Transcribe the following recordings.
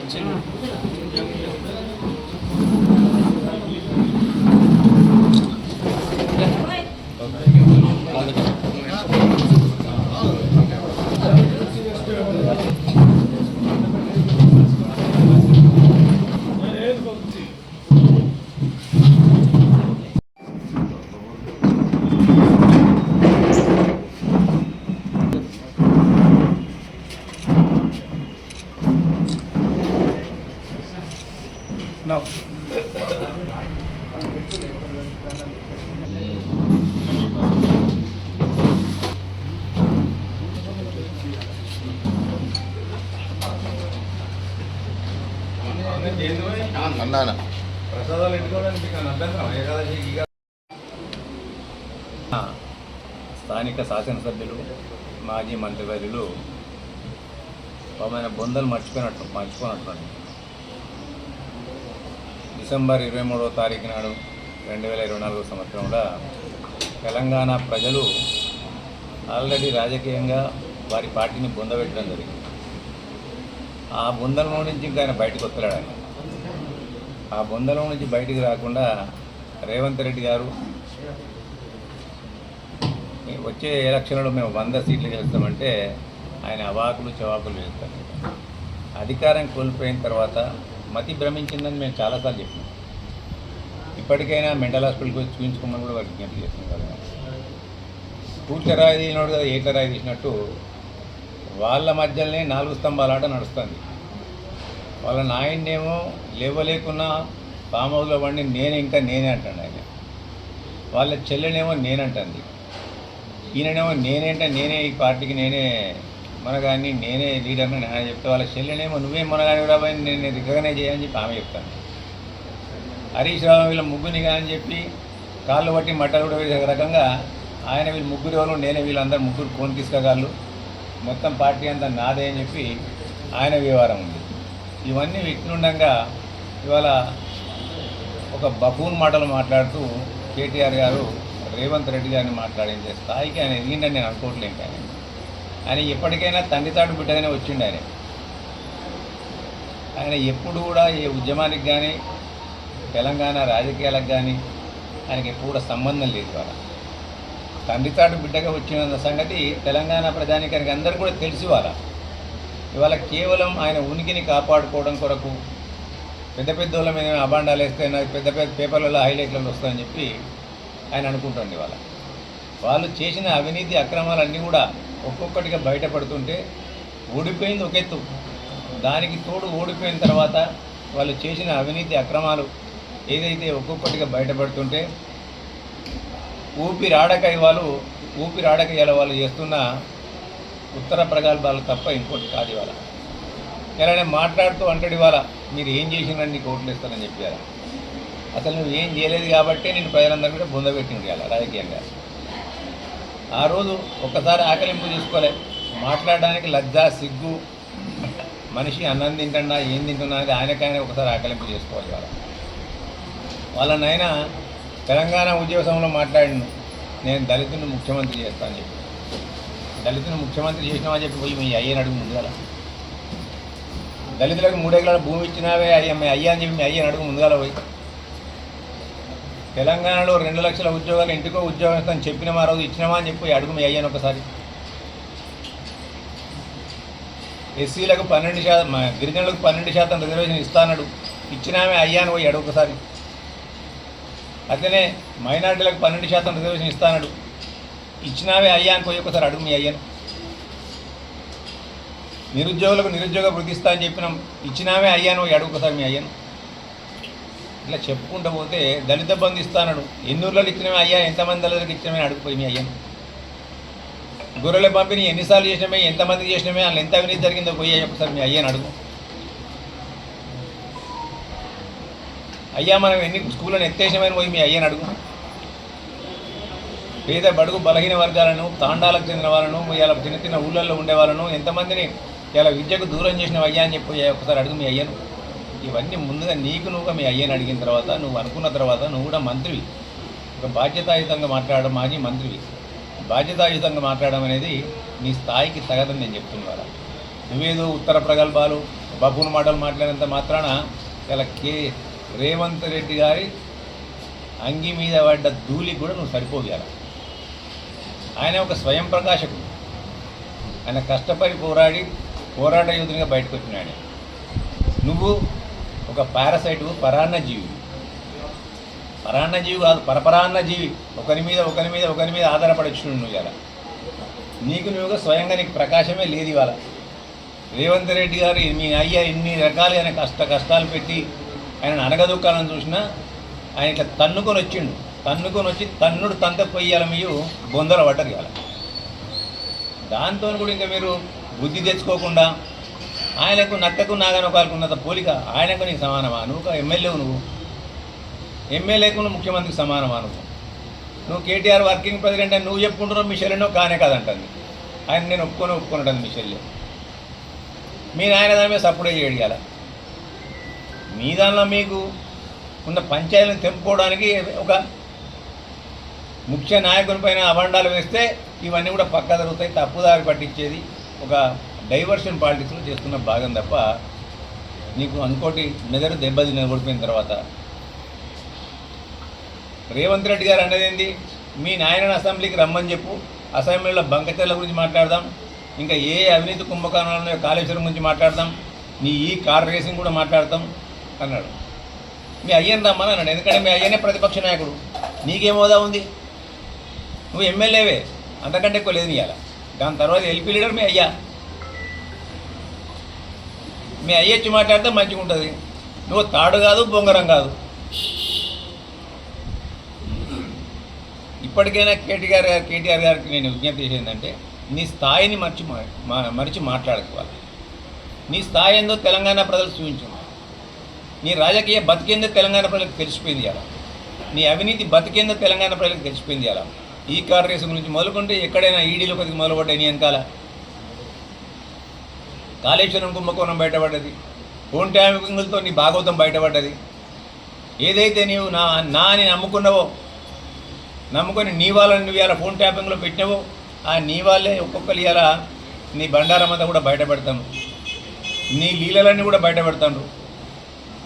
嗯。అన్నానా? ప్రసాదాలు ఎట్టుకోవడానికి స్థానిక శాసనసభ్యులు మాజీ మంత్రివర్యులు పాపమైన బొందలు మర్చిపోయినట్టు మర్చిపోయినట్టు డిసెంబర్ ఇరవై మూడవ తారీఖు నాడు రెండు వేల ఇరవై నాలుగో సంవత్సరంలో తెలంగాణ ప్రజలు ఆల్రెడీ రాజకీయంగా వారి పార్టీని బొందబెట్టడం జరిగింది. ఆ బొందల నుంచి ఇంకా ఆయన బయటకు వస్తున్నాడు ఆయన ఆ బొందల నుంచి బయటికి రాకుండా రేవంత్ రెడ్డి గారు వచ్చే ఎలక్షన్లో మేము వంద సీట్లు గెలుస్తామంటే ఆయన అవాకులు చవాకులు వెళ్తారు అధికారం కోల్పోయిన తర్వాత మతి భ్రమించిందని మేము చాలాసార్లు చెప్పినాం. ఇప్పటికైనా మెంటల్ హాస్పిటల్కి వచ్చి చూపించుకోమని కూడా వారికి విజ్ఞప్తి చేస్తున్నాం కదా. పూర్తి రాయి తీసినాడు కదా ఏక రాయి తీసినట్టు వాళ్ళ మధ్యలోనే నాలుగు స్తంభాల ఆట నడుస్తుంది. వాళ్ళ నాయన్నేమో లేవలేకున్నా ఫామ్ హౌస్లో పండి నేను ఇంకా నేనే అంటాను ఆయన. వాళ్ళ చెల్లెనేమో నేనంటుంది. ఈయననేమో నేనేంటే నేనే ఈ పార్టీకి నేనే మనగాని నేనే లీడర్ని ఆయన చెప్తే వాళ్ళ చెల్లెనేమో నువ్వే మనగాని రాబోయే నేను రికగ్నైజ్ చేయని చెప్పి ఆమె చెప్తాను హరీష్ రావు వీళ్ళ ముగ్గురిని కానీ చెప్పి కాళ్ళు పట్టి మట్టలు కూడా వేసే రకంగా ఆయన వీళ్ళు ముగ్గురు ఎవరు నేనే వీళ్ళందరూ ముగ్గురు కోన్ తీసుకోగలరు మొత్తం పార్టీ అంతా నాదే అని చెప్పి ఆయన వ్యవహారం ఉంది. ఇవన్నీ వ్యక్తులుండగా ఇవాళ ఒక బఫూన్ మాటలు మాట్లాడుతూ కేటీఆర్ గారు రేవంత్ రెడ్డి గారిని మాట్లాడించే స్థాయికి ఆయన ఎదిగిందని నేను అనుకోవట్లేదు. కానీ ఆయన ఎప్పటికైనా తండ్రి తాడు బిడ్డగానే వచ్చిండు ఆయన. ఆయన ఎప్పుడు కూడా ఏ ఉద్యమానికి కానీ తెలంగాణ రాజకీయాలకు కానీ ఆయనకి ఎప్పుడు కూడా సంబంధం లేదు వాళ్ళ తండ్రి తాడు బిడ్డగా వచ్చిన సంగతి తెలంగాణ ప్రజానికానికి అందరూ కూడా తెలిసి వాళ్ళ ఇవాళ కేవలం ఆయన ఉనికిని కాపాడుకోవడం కొరకు పెద్ద పెద్ద వాళ్ళ మీద అబాండాలు వేస్తే నాకు పెద్ద పెద్ద పేపర్లలో హైలైట్లలో వస్తాయని చెప్పి ఆయన అనుకుంటుంది వాళ్ళ వాళ్ళు చేసిన అవినీతి అక్రమాలన్నీ కూడా ఒక్కొక్కటిగా బయటపడుతుంటే ఓడిపోయింది ఒక ఎత్తు. దానికి తోడు ఓడిపోయిన తర్వాత వాళ్ళు చేసిన అవినీతి అక్రమాలు ఏదైతే ఒక్కొక్కటిగా బయటపడుతుంటే ఊపిరాడక వాళ్ళు ఊపిరాడక ఇవాళ వాళ్ళు చేస్తున్న ఉత్తర ప్రగల్భాలు తప్ప ఇంకోటి కాదు ఇవాళ. ఇలానే మాట్లాడుతూ అంటాడు ఇవాళ మీరు ఏం చేసినారని నీకు ఓట్లు ఇస్తానని చెప్పారు అసలు నువ్వు ఏం చేయలేదు కాబట్టి నేను ప్రజలందరూ కూడా బుందబెట్టింది ఇవాళ రాజకీయంగా. ఆ రోజు ఒక్కసారి ఆకలింపు తీసుకోలే మాట్లాడడానికి లజ్జ సిగ్గు. మనిషి అన్నం తింటున్నా ఏం తింటున్నా అనేది ఆయనకైనా ఒకసారి ఆకలింపు చేసుకోవాలి వాళ్ళ. నాయన తెలంగాణ ఉద్యోగంలో మాట్లాడిను నేను దళితుని ముఖ్యమంత్రి చేస్తాను చెప్పి. దళితుని ముఖ్యమంత్రి చేసినామని చెప్పి పోయి మీ అయ్యని అడుగు ముందుగాల దళితులకు మూడెకరాల భూమి ఇచ్చినావే అయ్యా మీ అయ్యా అని చెప్పి మీ అయ్యని అడుగు ముందుగాల పోయి. తెలంగాణలో రెండు లక్షల ఉద్యోగాలు ఇంటికో ఉద్యోగం ఇస్తాను చెప్పిన మా రోజు ఇచ్చినామా అని చెప్పి అడుగు మీ అయ్యాను ఒకసారి. ఎస్సీలకు పన్నెండు శాతం గిరిజనులకు పన్నెండు శాతం రిజర్వేషన్ ఇస్తానడు ఇచ్చినామే అయ్యాను పోయి అడుగు ఒకసారి. అట్లనే మైనార్టీలకు పన్నెండు శాతం రిజర్వేషన్ ఇస్తానడు ఇచ్చినామే అయ్యాను పోయి ఒకసారి అడుగు మీ అయ్యాను. నిరుద్యోగులకు నిరుద్యోగ వృద్ధిస్తా అని చెప్పినాం. ఇచ్చినామే అయ్యాను పోయి అడుగు ఒకసారి మీ అయ్యాను. ఇట్లా చెప్పుకుంటూ పోతే దళిత బంధు ఇస్తానడు ఎన్నూరులో ఇచ్చినమే అయ్యా ఎంతమంది దళితులకు ఇచ్చినమే అడిగిపోయి మీ అయ్యాను. గొర్రెల పంపిణీ ఎన్నిసార్లు చేసినమే ఎంతమందికి చేసినమే వాళ్ళు ఎంత అవినీతి జరిగిందో పోయి ఒకసారి మీ అయ్యాను అడుగు. అయ్యా మనం ఎన్ని స్కూళ్ళను ఎత్తేసినామని పోయి మీ అయ్యాను అడుగు. పేద బడుగు బలహీన వర్గాలను తాండాలకు చెందిన వాళ్ళను ఇలా చిన్న చిన్న ఊళ్ళల్లో ఉండే వాళ్ళను ఎంతమందిని ఇలా విద్యకు దూరం చేసిన అయ్యా అని చెప్పి ఒకసారి అడుగు మీ అయ్యాను. ఇవన్నీ ముందుగా నీకు నువ్వుగా మీ అయ్యని అడిగిన తర్వాత నువ్వు అనుకున్న తర్వాత నువ్వు కూడా మంత్రివి. ఒక బాధ్యతాయుతంగా మాట్లాడడం మాజీ మంత్రివి. బాధ్యతాయుతంగా మాట్లాడడం అనేది నీ స్థాయికి తగదని నేను చెప్తున్నారు నువ్వేదో ఉత్తర ప్రగల్భాలు బఫూన్ మాటలు మాట్లాడినంత మాత్రాన ఇలా కే రేవంత్ రెడ్డి గారి అంగి మీద పడ్డ ధూళి కూడా నువ్వు సరిపోగల ఆయన ఒక స్వయం ప్రకాశకుడు. ఆయన కష్టపడి పోరాడి పోరాట యోధునిగా బయటకు వచ్చినాడు నువ్వు ఒక పారసైట్ పరాన్న జీవి పరాన్న జీవి కాదు పరపరాన్న జీవి ఒకరి మీద ఒకరి మీద ఒకరి మీద ఆధారపడి నువ్వు ఇలా నీకు నువ్వుగా స్వయంగా నీకు ప్రకాశమే లేదు ఇవాళ. రేవంత్ రెడ్డి గారు మీ అయ్య ఇన్ని రకాలైన కష్ట కష్టాలు పెట్టి ఆయన అనగదొక్కాలని చూసినా ఆయన ఇట్లా తన్నుకొని వచ్చిండు. తన్నుకొని వచ్చి తన్నుడు తంత పొయ్యాల మీరు బొందల పడ్డరు ఇవాళ దాంతో కూడా ఇంకా మీరు బుద్ధి తెచ్చుకోకుండా ఆయనకు నక్కకు నాగనొకాలకు ఉన్నంత పోలిక ఆయనకు నీకు సమానమా? నువ్వు ఒక ఎమ్మెల్యేవు నువ్వు. ఎమ్మెల్యేకు నువ్వు ముఖ్యమంత్రికి సమానమా నువ్వు? నువ్వు కేటీఆర్ వర్కింగ్ ప్రెసిడెంట్ అని నువ్వు చెప్పుకుంటున్నావు మీ కానే కాదంటుంది. ఆయన నేను ఒప్పుకొని ఒప్పుకున్నాడు మిషెల్లే మీ నాయన దాని మీద సపోర్ట్ చేయగల మీ దానిలో మీకు ఉన్న పంచాయతీలను తెంపుకోవడానికి ఒక ముఖ్య నాయకుని పైన అభండాలు వేస్తే ఇవన్నీ కూడా పక్క జరుగుతాయి. తప్పుదారి పట్టించేది ఒక డైవర్షన్ పాలిటిక్స్లో చేస్తున్న భాగం తప్ప నీకు ఇంకోటి మెదడు దెబ్బది నిలబడిపోయిన తర్వాత. రేవంత్ రెడ్డి గారు అనేది ఏంది? మీ నాయన అసెంబ్లీకి రమ్మని చెప్పు. అసెంబ్లీలో బంకచర్ల గురించి మాట్లాడదాం. ఇంకా ఏ అవినీతి కుంభకోణాలను కాళేశ్వరం గురించి మాట్లాడదాం. నీ ఈ కార్ రేసింగ్ కూడా మాట్లాడతాం అన్నాడు. మీ అయ్యని రమ్మని అన్నాడు. ఎందుకంటే మీ అయ్యనే ప్రతిపక్ష నాయకుడు. నీకేం హోదా ఉంది? నువ్వు ఎమ్మెల్యేవే. అంతకంటే ఎక్కువ లేదు నీయాల దాని తర్వాత ఎల్పీ లీడర్ మీ అయ్యా. మీ అయ్యొచ్చి మాట్లాడితే మంచిగా ఉంటుంది నువ్వు తాడు కాదు బొంగరం కాదు. ఇప్పటికైనా కేటీఆర్ గారు కేటీఆర్ గారికి నేను విజ్ఞప్తి చేసేది ఏంటంటే నీ స్థాయిని మర్చి మా- మా- మరిచి మాట్లాడుకోవాలి. నీ స్థాయి ఏందో తెలంగాణ ప్రజలు చూపించింది నీ రాజకీయ బతికేందో తెలంగాణ ప్రజలకు తెలిసిపోయింది అలా నీ అవినీతి బతికేందో తెలంగాణ ప్రజలకు తెలిసిపోయింది అలా ఈ కార్ రేసు గురించి మొదలుకుంటే ఎక్కడైనా ఈడీలో కొద్దిగా మొదలుపడ్డాయి నీ వెనకాల. కాళేశ్వరం కుంభకోణం బయటపడ్డది. ఫోన్ ట్యాంకులతో నీ భాగవతం బయటపడ్డది. ఏదైతే నీవు నా నా అని నమ్ముకున్నావో నమ్ముకొని నీ వాళ్ళని నువ్వు ఇలా ఫోన్ ట్యాపింగ్లో పెట్టినావో ఆ నీ వాళ్ళే ఒక్కొక్కరు ఇలా నీ బండారం అంతా కూడా బయటపెడతాను నీ లీలలన్నీ కూడా బయటపెడతాను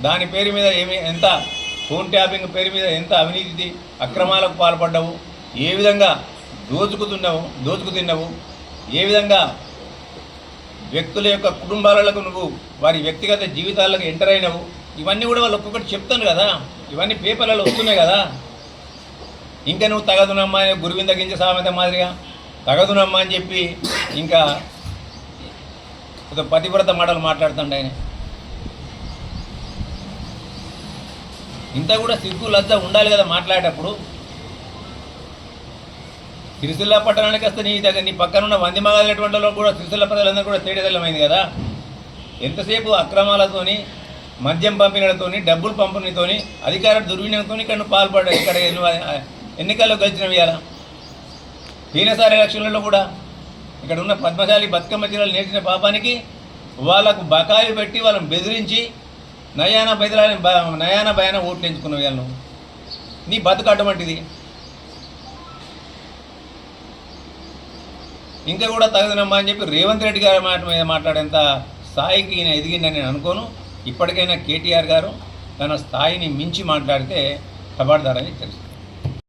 దాని పేరు మీద ఏమి ఎంత ఫోన్ ట్యాపింగ్ పేరు మీద ఎంత అవినీతి అక్రమాలకు పాల్పడ్డావు ఏ విధంగా దోచుకుతున్నావు దోచుకుతిన్నావు ఏ విధంగా వ్యక్తుల యొక్క కుటుంబాలకు నువ్వు వారి వ్యక్తిగత జీవితాలకు ఎంటర్ అయినవు. ఇవన్నీ కూడా వాళ్ళు ఒక్కొక్కటి చెప్తాను కదా. ఇవన్నీ పేపర్లలో వస్తున్నాయి కదా. ఇంకా నువ్వు తగదునమ్మా గురువింద గింజ సామెత మాదిరిగా. తగదునమ్మా అని చెప్పి ఇంకా ఒక పతివ్రత మాటలు మాట్లాడుతుండ ఆయన. ఇంత కూడా సిగ్గు లజ్జ ఉండాలి కదా మాట్లాడేటప్పుడు. సిరిసిల్ల పట్టణానికి వస్తే నీ దగ్గర నీ పక్కన ఉన్న వంది మగాలటువంటి కూడా సిరిసిల్ల ప్రజలందరూ కూడా తేడదల్లమైంది కదా? ఎంతసేపు అక్రమాలతోని మద్యం పంపిణీలతోని డబ్బులు పంపిణీతోని అధికార దుర్వినియోగంతో ఇక్కడ నువ్వు పాల్పడ్డావు. ఇక్కడ ఎన్నికల్లో గెలిచినవి ఇలా పోయినసారి ఎలక్షన్లలో కూడా ఇక్కడ ఉన్న పద్మశాలి బతుకమ్మ జిల్లాలు నేర్చిన పాపానికి వాళ్ళకు బకాయిలు పెట్టి వాళ్ళని బెదిరించి నయాన బెదిరాలని నయాన భయాన ఓట్లు ఎంచుకున్నావు వీళ్ళు నీ బతుకు అటువంటిది ఇంకా కూడా తగదనమ్మా అని చెప్పి రేవంత్ రెడ్డి గారి మాట మీద మాట్లాడేంత స్థాయికి ఈయన ఎదిగిందని నేను అనుకోను. ఇప్పటికైనా కేటీఆర్ గారు తన స్థాయిని మించి మాట్లాడితే కబాడ్దారని తెలుసు.